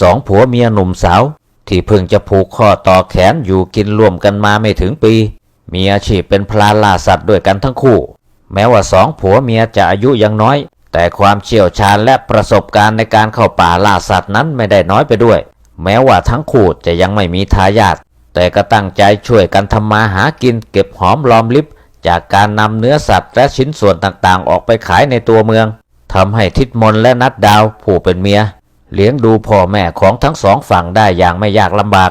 สองผัวเมียหนุ่มสาว ที่เพิ่งจะผูกข้อต่อแขนอยู่กินร่วมกันมาไม่ถึงปี มีอาชีพเป็นพลานล่าสัตว์ด้วยกันทั้งคู่ แม้ว่าสองผัวเมียจะอายุยังน้อย แต่ความเชี่ยวชาญและประสบการณ์ในการเข้าป่าล่าสัตว์นั้นไม่ได้น้อยไปด้วย แม้ว่าทั้งคู่จะยังไม่มีทายาทแต่ก็ตั้งใจช่วยกันทำมาหากินเก็บหอมรอมริบจากการนำเนื้อสัตว์และชิ้นส่วนต่างๆ ออกไปขายในตัวเมืองทำให้ทิดมนและนัดดาวผู้เป็นเมีย เลี้ยงดูพ่อแม่ของทั้งสองฝั่งได้อย่างไม่ยากลำบาก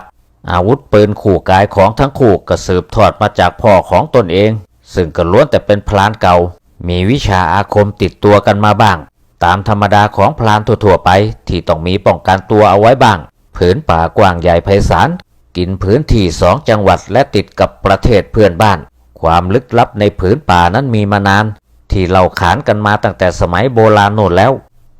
อาวุธปืนขู่กายของทั้งคู่ก็สืบทอดมาจากพ่อของตนเอง ซึ่งก็ล้วนแต่เป็นพลานเก่า มีวิชาอาคมติดตัวกันมาบ้าง ตามธรรมดาของพลานทั่วๆไปที่ต้องมีป้องกันตัวเอาไว้บ้าง ผืนป่ากว้างใหญ่ไพศาลกินพื้นที่สองจังหวัดและติดกับประเทศเพื่อนบ้าน ความลึกลับในผืนป่านั้นมีมานาน ที่เราขานกันมาตั้งแต่สมัยโบราณโน่นแล้ว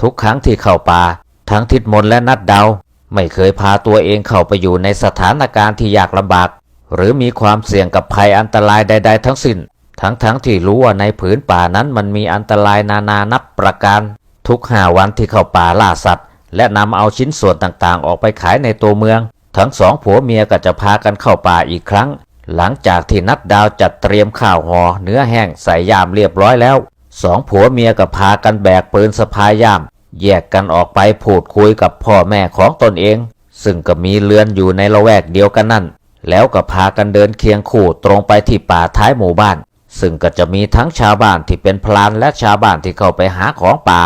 ทุกครั้งที่เข้าป่า ทั้งทิดมนและนัดดาวไม่เคยพาตัวเองเข้าไปอยู่ในสถานการณ์ที่ยากลำบาก หรือมีความเสี่ยงกับภัยอันตรายใด ๆ ทั้งสิ้น ทั้งๆทที่รู้ว่าในผืนป่านั้นมันมีอันตรายนานานับประการ ทุกห้าวันที่เข้าป่าล่าสัตว์ และนำเอาชิ้นส่วนต่างๆ ออกไปขายในตัวเมือง ทั้งสองผัวเมียก็จะพากันเข้าป่าอีกครั้ง หลังจากที่นัดดาวจัดเตรียมข้าวหอ่อเนื้อแห้งใส่ยามเรียบร้อยแล้วสองผัวเมียก็พากันแบกปืนสะพายย่าม แยกกันออกไปพูดคุยกับพ่อแม่ของตนเอง ซึ่งก็มีเรือนอยู่ในละแวกเดียวกันนั่น แล้วก็พากันเดินเคียงคู่ตรงไปที่ป่าท้ายหมู่บ้าน ซึ่งก็จะมีทั้งชาวบ้านที่เป็นพลานและชาวบ้านที่เข้าไปหาของป่า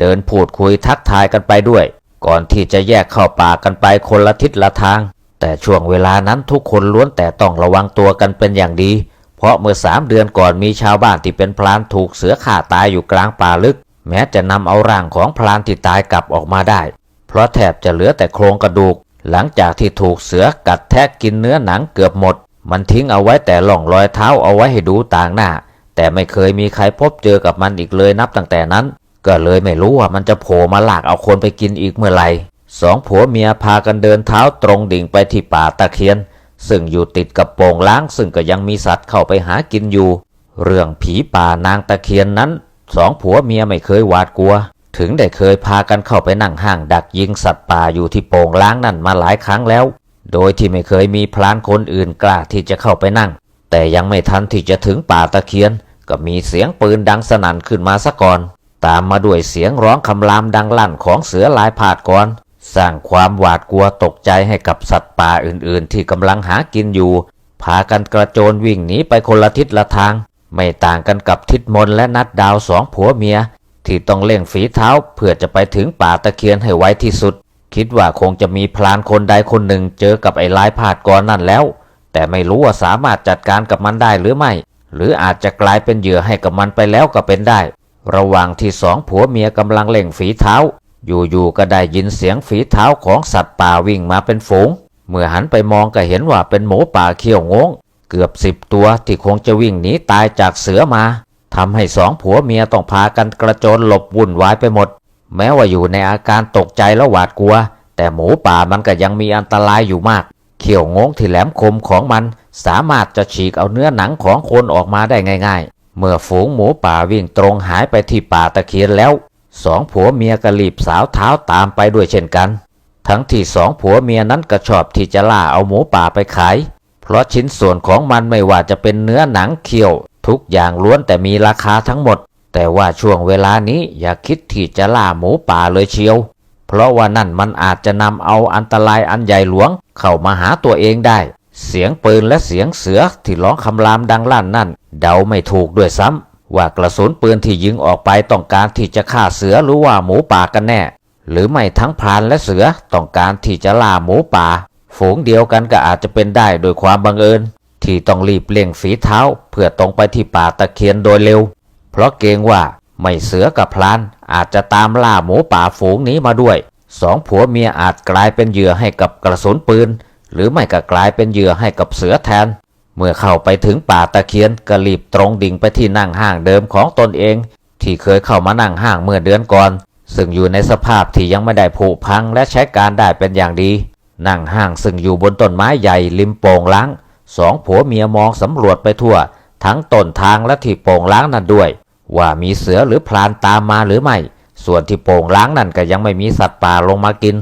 เดินพูดคุยทักทายกันไปด้วย ก่อนที่จะแยกเข้าป่ากันไปคนละทิศละทาง แต่ช่วงเวลานั้นทุกคนล้วนแต่ต้องระวังตัวกันเป็นอย่างดี เพราะเมื่อสามเดือนก่อนมีชาวบ้านที่เป็นพลานถูกเสือข่าตายอยู่กลางป่าลึก แม้จะนำเอาร่างของพลานที่ตายกลับออกมาได้ เพราะแทบจะเหลือแต่โครงกระดูก หลังจากที่ถูกเสือกัดแทะกินเนื้อหนังเกือบหมด มันทิ้งเอาไว้แต่หล่องรอยเท้าเอาไว้ให้ดูต่างหน้า แต่ไม่เคยมีใครพบเจอกับมันอีกเลยนับตั้งแต่นั้น ก็เลยไม่รู้ว่ามันจะโผล่มาหลากเอาคนไปกินอีกเมื่อไหร่สองผัวเมียพากันเดินเท้าตรงดิ่งไปที่ป่าตะเคียน ซึ่งอยู่ติดกับโป่งล้างซึ่งก็ยังมีสัตว์เข้าไปหากินอยู่ เรื่องผีป่านางตะเคียนนั้น สองผัวเมียไม่เคยหวาดกลัว ถึงได้เคยพากันเข้าไปนั่งห้างดักยิงสัตว์ป่าอยู่ที่โป่งล้างนั่นมาหลายครั้งแล้ว โดยที่ไม่เคยมีพลานคนอื่นกล้าที่จะเข้าไปนั่ง แต่ยังไม่ทันที่จะถึงป่าตะเคียน ก็มีเสียงปืนดังสนั่นขึ้นมาซะก่อน ตามมาด้วยเสียงร้องคำรามดังลั่นของเสือลายผาดก่อนสร้างความหวาดกลัวตกใจให้กับสัตว์ป่าอื่นๆ ที่กำลังหากินอยู่ พากันกระโจนวิ่งหนีไปคนละทิศละทาง ไม่ต่างกันกับทิศมนและนัดดาวสองผัวเมีย ที่ต้องเล่งฝีเท้าเพื่อจะไปถึงป่าตะเคียนให้ไวที่สุด คิดว่าคงจะมีพลานคนใดคนหนึ่งเจอกับไอ้ลายผาดก่อนนั่นแล้ว แต่ไม่รู้ว่าสามารถจัดการกับมันได้หรือไม่ หรืออาจจะกลายเป็นเหยื่อให้กับมันไปแล้วก็เป็นได้ ระหว่างที่สองผัวเมียกำลังเล่งฝีเท้า อยู่ๆก็ได้ยินเสียงฝีเท้าของสัตว์ป่าวิ่งมาเป็นฝูง เมื่อหันไปมองก็เห็นว่าเป็นหมูป่าเขี้ยวงง เกือบสิบตัวที่คงจะวิ่งหนีตายจากเสือมาทำให้สองผัวเมียต้องพากันกระโจนหลบวุ่นวายไปหมด แม้ว่าอยู่ในอาการตกใจและหวาดกลัว แต่หมูป่ามันก็ยังมีอันตรายอยู่มาก เขี้ยวงงที่แหลมคมของมัน สามารถจะฉีกเอาเนื้อหนังของคนออกมาได้ง่าย ๆ เมื่อฝูงหมูป่าวิ่งตรงหายไปที่ป่าตะเคียนแล้วสองผัวเมียก็รีบสาวเท้าตามไปด้วยเช่นกัน ทั้งที่สองผัวเมียนั้นก็ชอบที่จะล่าเอาหมูป่าไปขาย เพราะชิ้นส่วนของมันไม่ว่าจะเป็นเนื้อหนังเคี้ยว ทุกอย่างล้วนแต่มีราคาทั้งหมด แต่ว่าช่วงเวลานี้อย่าคิดที่จะล่าหมูป่าเลยเชียว เพราะว่านั่นมันอาจจะนำเอาอันตรายอันใหญ่หลวงเข้ามาหาตัวเองได้ เสียงปืนและเสียงเสือที่ร้องคำรามดังลั่นนั่น เดาไม่ถูกด้วยซ้ำว่ากระสุนปืนที่ยิงออกไปต้องการที่จะฆ่าเสือหรือว่าหมูป่ากันแน่ หรือไม่ทั้งพรานและเสือต้องการที่จะล่าหมูป่า ฝูงเดียวกันก็อาจจะเป็นได้โดยความบังเอิญ ที่ต้องรีบเล่งฝีเท้า เพื่อตรงไปที่ป่าตะเคียนโดยเร็ว เพราะเกรงว่าไม่เสือกับพลานอาจจะตามล่าหมูป่าฝูงนี้มาด้วยสองผัวเมียอาจกลายเป็นเหยื่อให้กับกระสุนปืน หรือไม่ก็กลายเป็นเหยื่อให้กับเสือแทน เมื่อเข้าไปถึงป่าตะเคียนก็รีบตรงดิ่งไปที่นั่งห้างเดิมของตนเอง ที่เคยเข้ามานั่งห้างเมื่อเดือนก่อน ซึ่งอยู่ในสภาพที่ยังไม่ได้ผุพังและใช้การได้เป็นอย่างดี นั่งห้างซึ่งอยู่บนต้นไม้ใหญ่ริมโป่งล้างสองผัวเมียมองสำรวจไปทั่ว ทั้งต้นทางและที่โป่งล้างนั่นด้วย ว่ามีเสือหรือพลานตามมาหรือไม่ ส่วนที่โป่งล้างนั่นก็ยังไม่มีสัตว์ป่าลงมากิน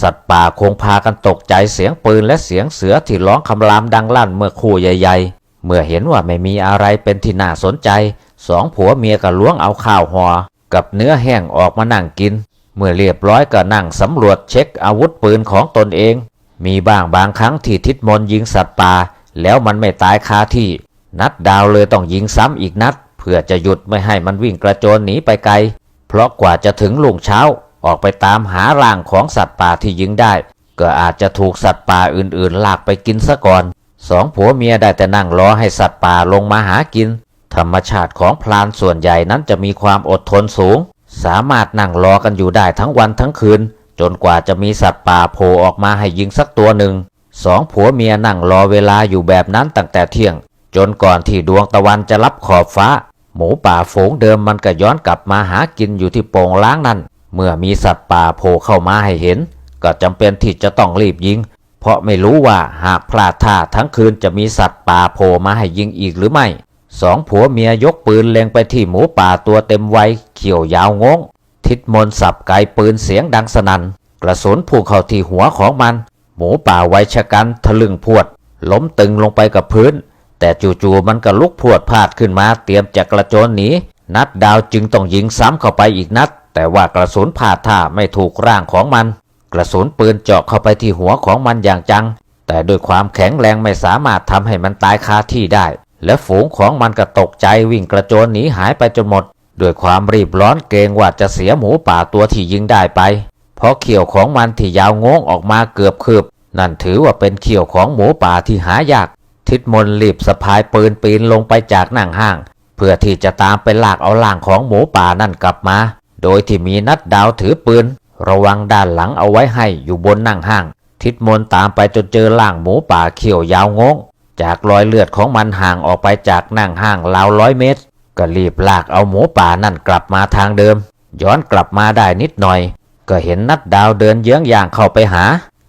สัตว์ป่าคงพากันตกใจเสียงปืนและเสียงเสือที่ร้องคำรามดังลั่นเมื่อคู่ใหญ่ ๆ เมื่อเห็นว่าไม่มีอะไรเป็นที่น่าสนใจสองผัวเมียก็ล้วงเอาข้าวห่อกับเนื้อแห้งออกมานั่งกิน เมื่อเรียบร้อยก็นั่งสำรวจเช็คอาวุธปืนของตนเอง มีบ้างบางครั้งที่ทิดมนยิงสัตว์ป่าแล้วมันไม่ตายคาที่ นัดดาวเลยต้องยิงซ้ำอีกนัด เพื่อจะหยุดไม่ให้มันวิ่งกระโจนหนีไปไกล เพราะกว่าจะถึงลุงเช้าออกไปตามหาร่างของสัตว์ป่าที่ยิงได้ ก็อาจจะถูกสัตว์ป่าอื่นๆ ลากไปกินซะก่อนสองผัวเมียได้แต่นั่งรอให้สัตว์ป่าลงมาหากิน ธรรมชาติของพลานส่วนใหญ่นั้นจะมีความอดทนสูง สามารถนั่งรอกันอยู่ได้ทั้งวันทั้งคืน จนกว่าจะมีสัตว์ป่าโผล่ออกมาให้ยิงสักตัวหนึ่งสองผัวเมียนั่งรอเวลาอยู่แบบนั้นตั้งแต่เที่ยง จนก่อนที่ดวงตะวันจะรับขอบฟ้า หมูป่าฝูงเดิมมันก็ย้อนกลับมาหากินอยู่ที่โป่งล้างนั่น เมื่อมีสัตว์ป่าโผล่เข้ามาให้เห็น ก็จำเป็นที่จะต้องรีบยิง เพราะไม่รู้ว่าหากพลาดท่าทั้งคืนจะมีสัตว์ป่าโผล่มาให้ยิงอีกหรือไม่ สองผัวเมียยกปืนเล็งไปที่หมูป่าตัวเต็มวัยเขียวยาวงง ทิดมนสับไกปืนเสียงดังสนัน่นกระสุนพุ่งเข้าที่หัวของมัน หมูป่าไวยชะกันทะลึ่งพวด ล้มตึงลงไปกับพื้น แต่จู่ๆมันก็ลุกพวดพลาดขึ้นมาเตรียมจะกระโจนหนีนัดดาวจึงต้องยิงซ้ำเข้าไปอีกนัด แต่ว่ากระสุนพลาดท่าไม่ถูกร่างของมัน กระสุนปืนเจาะเข้าไปที่หัวของมันอย่างจัง แต่ด้วยความแข็งแรงไม่สามารถทำให้มันตายคาที่ได้ และฝูงของมันก็ตกใจวิ่งกระโจนหนีหายไปจนหมด ด้วยความรีบร้อนเกรงว่าจะเสียหมูป่าตัวที่ยิงได้ไป เพราะเขี้ยวของมันที่ยาวงงออกมาเกือบคืบ นั่นถือว่าเป็นเขี้ยวของหมูป่าที่หายาก ทิดมนรีบสะพายปืนปีนลงไปจากนั่งห้าง เพื่อที่จะตามไปลากเอาล่างของหมูป่านั่นกลับมา โดยที่มีนัดดาวถือปืน ระวังด้านหลังเอาไว้ให้อยู่บนนั่งห้าง ทิดมนตามไปจนเจอล่างหมูป่าเขี้ยวยาวงง จากรอยเลือดของมันห่างออกไปจากนั่งห้างราวร้อยเมตร ก็รีบลากเอาหมูป่านั่นกลับมาทางเดิม ย้อนกลับมาได้นิดหน่อย ก็เห็นนัดดาวเดินเยื้องย่างเข้าไปหา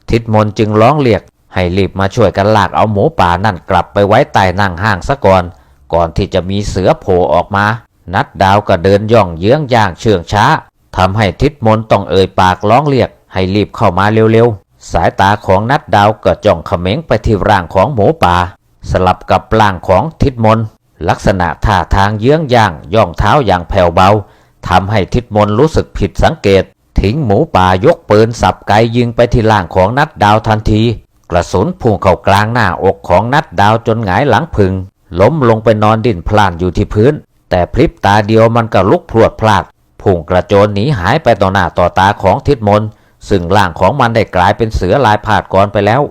ทิดมนจึงร้องเรียก ให้รีบมาช่วยกันลากเอาหมูป่านั่นกลับไปไว้ใต้นั่งห้างซะก่อน ก่อนที่จะมีเสือโผล่ออกมา นัดดาวก็เดินย่องเยื้องย่างเชื่องช้าทำให้ทิดมนต้องเอ่ยปากร้องเรียก ให้รีบเข้ามาเร็วๆสายตาของนัดดาวก็จ้องเขม็งไปที่ร่างของหมูป่า สลับกับร่างของทิดมน ลักษณะท่าทางเยื้องย่างย่องเท้าอย่างแผ่วเบาทำให้ทิดมนรู้สึกผิดสังเกต ทิ้งหมูป่ายกปืนสับไกยิงไปที่ร่างของนัดดาวทันที กระสุนพุ่งเข้ากลางหน้าอกของนัดดาวจนหงายหลังพึง ล้มลงไปนอนดิ้นพล่านอยู่ที่พื้น แต่พริบตาเดียวมันก็ลุกพรวดพลาดพุ่งกระโจนหนีหายไปต่อหน้าต่อตาของทิดมน ซึ่งร่างของมันได้กลายเป็นเสือลายผาดก่อนไปแล้ว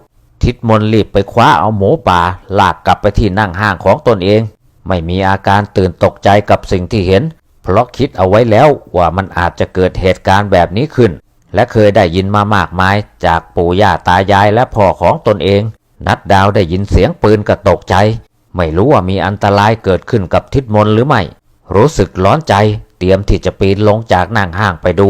ทิดมนรีบไปคว้าเอาหมูป่าลากกลับไปที่นั่งห้างของตนเอง ไม่มีอาการตื่นตกใจกับสิ่งที่เห็น เพราะคิดเอาไว้แล้วว่ามันอาจจะเกิดเหตุการณ์แบบนี้ขึ้น และเคยได้ยินมามากมายจากปู่ย่าตายายและพ่อของตนเอง นัดดาวได้ยินเสียงปืนก็ตกใจ ไม่รู้ว่ามีอันตรายเกิดขึ้นกับทิดมนหรือไม่ รู้สึกร้อนใจเตรียมที่จะปีนลงจากนั่งห้างไปดู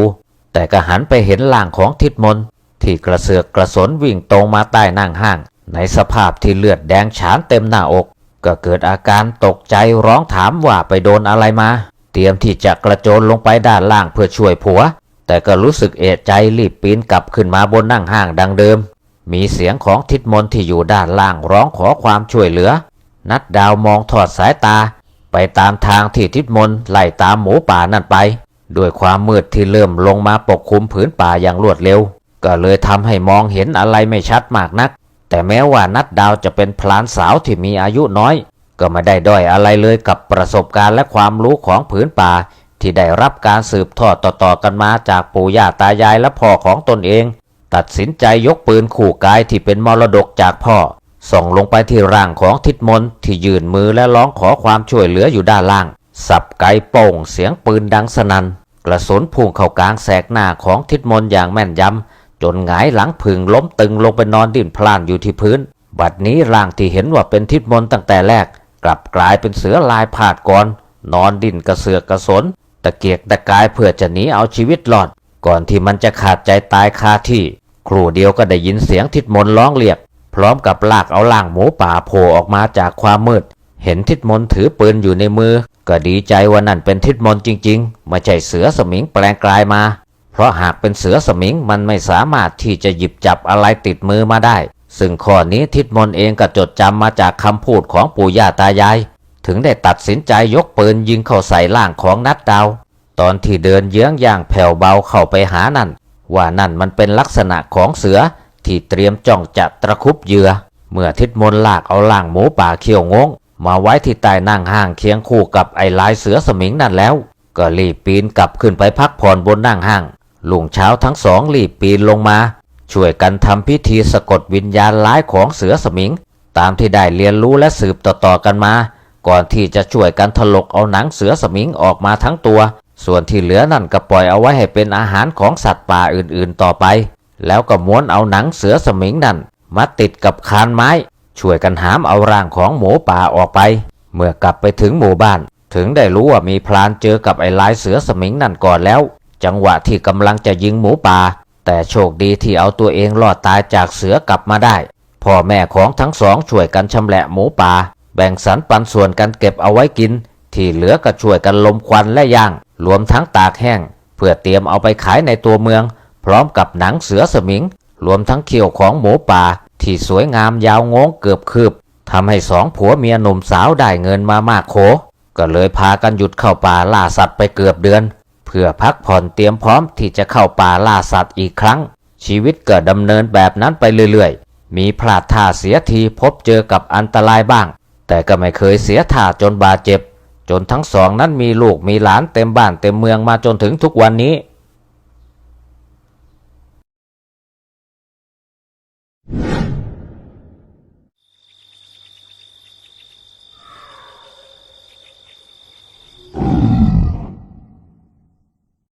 แต่ก็หันไปเห็นร่างของทิดมน ที่กระเสือกกระสนวิ่งตรงมาใต้นั่งห้าง ในสภาพที่เลือดแดงฉานเต็มหน้าอก ก็เกิดอาการตกใจร้องถามว่าไปโดนอะไรมา เตรียมที่จะกระโจนลงไปด้านล่างเพื่อช่วยผัว แต่ก็รู้สึกเอะใจรีบปีนกลับขึ้นมาบนนั่งห้างดังเดิม มีเสียงของทิดมนที่อยู่ด้านล่างร้องขอความช่วยเหลือ นัดดาวมองทอดสายตา ไปตามทางที่ทิดมนไล่ตามหมูป่านั่นไปด้วยความมืดที่เริ่มลงมาปกคลุมผืนป่าอย่างรวดเร็ว ก็เลยทำให้มองเห็นอะไรไม่ชัดมากนัก แต่แม้ว่านัดดาวจะเป็นพลานสาวที่มีอายุน้อย ก็ไม่ได้ด้อยอะไรเลยกับประสบการณ์และความรู้ของผืนป่า ที่ได้รับการสืบทอดต่อๆกันมาจากปู่ย่าตายายและพ่อของตนเอง ตัดสินใจยกปืนขู่กายที่เป็นมรดกจากพ่อ ส่องลงไปที่ร่างของทิดมนที่ยืนมือและร้องขอความช่วยเหลืออยู่ด้านล่าง สับไกโป่งเสียงปืนดังสนัน่นกระสุนพุ่งเข้ากลางแสกหน้าของทิดมนอย่างแม่นยำ จนหงายหลังผึ่งล้มตึงลงไปนอนดิ้นพล่านอยู่ที่พื้น บัดนี้ร่างที่เห็นว่าเป็นทิดมนตั้งแต่แรก กลับกลายเป็นเสือลายผาดก่อน นอนดิ้นกระเสือกกระสน ตะเกียกตะกายเพื่อจะหนีเอาชีวิตรอด ก่อนที่มันจะขาดใจตายคาที่ ครู่เดียวก็ได้ยินเสียงทิดมนร้องเรียก พร้อมกับลากเอาล่างหมูป่าโผล่ออกมาจากความมืด เห็นทิดมนถือปืนอยู่ในมือ ก็ดีใจว่านั่นเป็นทิดมนจริง ๆ ไม่ใช่เสือสมิงแปลงกลายมา เพราะหากเป็นเสือสมิงมันไม่สามารถที่จะหยิบจับอะไรติดมือมาได้ ซึ่งข้อนี้ทิดมนเองก็จดจำมาจากคำพูดของปู่ย่าตายาย ถึงได้ตัดสินใจยกปืนยิงเข้าใส่ล่างของนัดดาว ตอนที่เดินเยื้องย่างแผ่วเบาเข้าไปหานั่น ว่านั่นมันเป็นลักษณะของเสือที่เตรียมจ้องจะตะคุบเหยื่อ เมื่อทิดมนลากเอาล่างหมูป่าเขี้ยวงงมาไว้ที่ใต้นั่งห้างเคียงคู่กับไอ้ลายเสือสมิงนั่นแล้ว ก็รีบปีนกลับขึ้นไปพักผ่อนบนนั่งห้าง ลุงเช้าทั้งสองรีบปีนลงมา ช่วยกันทำพิธีสะกดวิญญาณร้ายของเสือสมิง ตามที่ได้เรียนรู้และสืบต่อๆกันมา ก่อนที่จะช่วยกันถลกเอาหนังเสือสมิงออกมาทั้งตัว ส่วนที่เหลือนั่นก็ปล่อยเอาไว้ให้เป็นอาหารของสัตว์ป่าอื่นๆต่อไป แล้วก็ม้วนเอาหนังเสือสมิงนั่นมาติดกับคานไม้ ช่วยกันหามเอาร่างของหมูป่าออกไป เมื่อกลับไปถึงหมู่บ้าน ถึงได้รู้ว่ามีพลานเจอกับไอ้ลายเสือสมิงนั่นก่อนแล้ว จังหวะที่กำลังจะยิงหมูป่า แต่โชคดีที่เอาตัวเองรอดตายจากเสือกลับมาได้ พ่อแม่ของทั้งสองช่วยกันชำแหละหมูป่า แบ่งสรรปันส่วนกันเก็บเอาไว้กิน ที่เหลือก็ช่วยกันลมควันและย่าง รวมทั้งตากแห้ง เพื่อเตรียมเอาไปขายในตัวเมือง พร้อมกับหนังเสือสมิง รวมทั้งเขี้ยวของหมูป่า ที่สวยงามยาวงงเกือบคืบทำให้สองผัวเมียหนุ่มสาวได้เงินมามากโขก็เลยพากันหยุดเข้าป่าล่าสัตว์ไปเกือบเดือน เพื่อพักผ่อนเตรียมพร้อมที่จะเข้าป่าล่าสัตว์อีกครั้ง ชีวิตก็ดำเนินแบบนั้นไปเรื่อยๆ มีพลาดท่าเสียทีพบเจอกับอันตรายบ้าง แต่ก็ไม่เคยเสียท่าจนบาดเจ็บ จนทั้งสองนั้นมีลูกมีหลานเต็มบ้านเต็มเมืองมาจนถึงทุกวันนี้